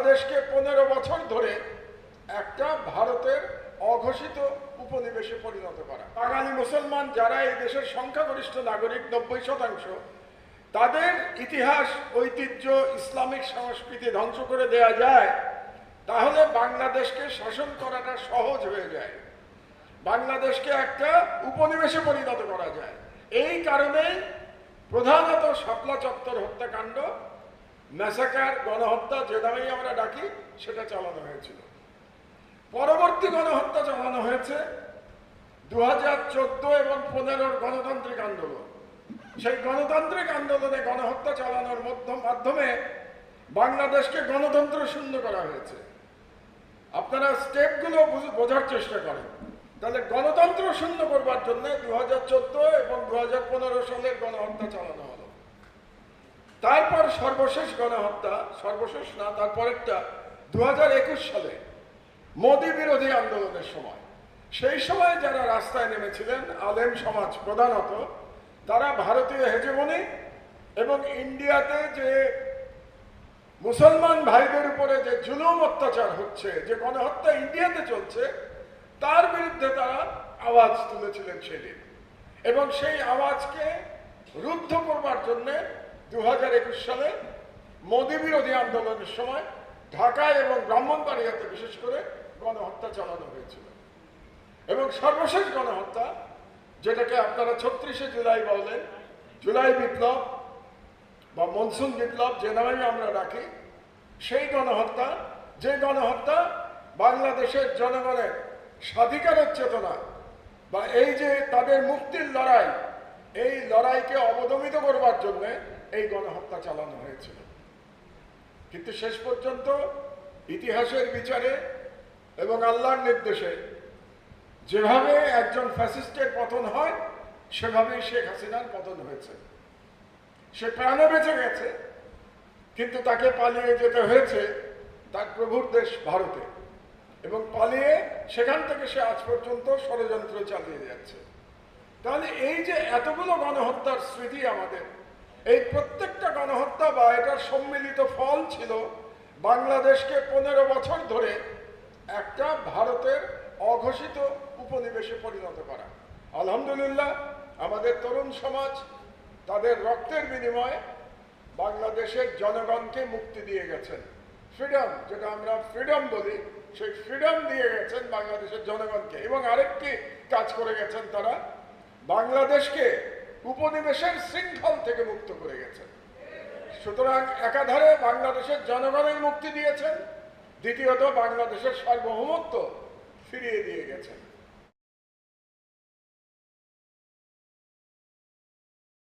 বাংলাদেশকে পনেরো বছর ধরে একটা ভারতের অঘোষিত উপনিবেশে পরিণত করা। বাঙালি মুসলমান যারা এই দেশের সংখ্যাগরিষ্ঠ নাগরিক, নব্বই শতাংশ, তাদের ইতিহাস, ঐতিহ্য, ইসলামিক সংস্কৃতি ধ্বংস করে দেয়া যায়, তাহলে বাংলাদেশকে শাসন করাটা সহজ হয়ে যায়। বাংলাদেশকে একটা উপনিবেশে পরিণত করা যায়। এই কারণেই প্রধানত শাপলা চত্বর হত্যাকাণ্ড ম্যাসাকার, গণহত্যা যে নামেই আমরা ডাকি, সেটা চালানো হয়েছিল। পরবর্তী গণহত্যা চালানো হয়েছে দু হাজার চোদ্দ এবং পনেরোর গণতান্ত্রিক আন্দোলন। সেই গণতান্ত্রিক আন্দোলনে গণহত্যা চালানোর মাধ্যমে বাংলাদেশকে গণতন্ত্র শূন্য করা হয়েছে। আপনারা স্টেপগুলো বোঝার চেষ্টা করেন। তাহলে গণতন্ত্র শূন্য করবার জন্য দু হাজার চোদ্দ এবং দু হাজার পনেরো সালের গণহত্যা চালানো হলো। তারপর সর্বশেষ গণহত্যা, সর্বশেষ না, তারপরেরটা দু হাজার একুশ সালে মোদী বিরোধী আন্দোলনের সময়। সেই সময় যারা রাস্তায় নেমেছিলেন, আলেম সমাজ প্রধানত, তারা ভারতীয় হেজেমনি এবং ইন্ডিয়াতে যে মুসলমান ভাইদের উপরে যে জুলুম অত্যাচার হচ্ছে, যে গণহত্যা ইন্ডিয়াতে চলছে, তার বিরুদ্ধে তারা আওয়াজ তুলেছিলেন সেদিন। এবং সেই আওয়াজকে রুদ্ধ করবার জন্য দু হাজার একুশ সালে মোদী বিরোধী আন্দোলনের সময় ঢাকায় এবং ব্রাহ্মণবাড়িয়াতে বিশেষ করে গণহত্যা চালানো হয়েছিল। এবং সর্বশেষ গণহত্যা, যেটাকে আপনারা ছত্রিশে জুলাই বলেন, জুলাই বিপ্লব বা মনসুন বিপ্লব যে নামেই আমরা রাখি সেই গণহত্যা, যে গণহত্যা বাংলাদেশের জনগণের স্বাধিকারের চেতনা বা এই যে তাদের মুক্তির লড়াই, এই লড়াইকে অবদমিত করবার জন্য এই গণহত্যা চালানো হয়েছিল। কিন্তু শেষ পর্যন্ত ইতিহাসের বিচারে এবং আল্লাহর নির্দেশে যেভাবে একজন ফ্যাসিস্টের পতন হয়, সেভাবেই শেখ হাসিনার পতন হয়েছে। সে প্রাণে বেঁচে গেছে, কিন্তু তাকে পালিয়ে যেতে হয়েছে তার প্রভুর দেশ ভারতে এবং পালিয়ে সেখান থেকে সে আজ পর্যন্ত ষড়যন্ত্র চালিয়ে যাচ্ছে। তাহলে এই যে এতগুলো গণহত্যার স্মৃতি আমাদের এই প্রত্যেকটা গণহত্যা বা এটার সম্মিলিত ফল ছিল বাংলাদেশকে পনেরো বছর ধরে একটা ভারতের অঘোষিত উপনিবেশে পরিণত করা। আলহামদুলিল্লাহ, আমাদের তরুণ সমাজ তাদের রক্তের বিনিময়ে বাংলাদেশের জনগণকে মুক্তি দিয়ে গেছেন। ফ্রিডম, যেটা আমরা ফ্রিডম বলি, সেই ফ্রিডম দিয়ে গেছেন বাংলাদেশের জনগণকে। এবং আরেকটি কাজ করে গেছেন তারা, বাংলাদেশকে উপনিবেশের শৃঙ্খল থেকে মুক্ত করে গেছেন সুতরাং একাধারে বাংলাদেশের জনগণের মুক্তি দিয়েছেন, দ্বিতীয়ত বাংলাদেশের সার্বভৌমত্ব ফিরিয়ে দিয়ে গেছেন